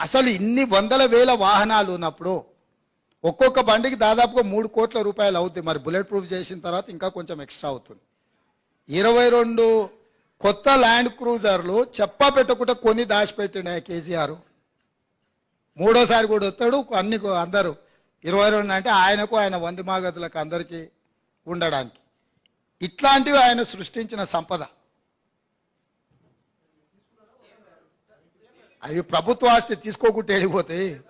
అసలు ఇన్ని వందల వేల వాహనాలు ఉన్నప్పుడు ఒక్కొక్క బండికి దాదాపుగా మూడు కోట్ల రూపాయలు అవుతుంది మరి బుల్లెట్ ప్రూఫ్ చేసిన తర్వాత ఇంకా కొంచెం ఎక్స్ట్రా అవుతుంది. ఇరవై రెండు కొత్త ల్యాండ్ క్రూజర్లు చెప్పా పెట్టకుండా కొన్ని దాచిపెట్టిన కేసీఆర్. మూడోసారి కూడా వస్తాడు. అన్ని అందరూ ఇరవై రెండు అంటే ఆయనకు ఆయన వంది మాగతులకు అందరికీ ఉండడానికి. ఇట్లాంటివి ఆయన సృష్టించిన సంపద. అవి ప్రభుత్వ ఆస్తి తీసుకోకుండా వెళ్ళిపోతాయి.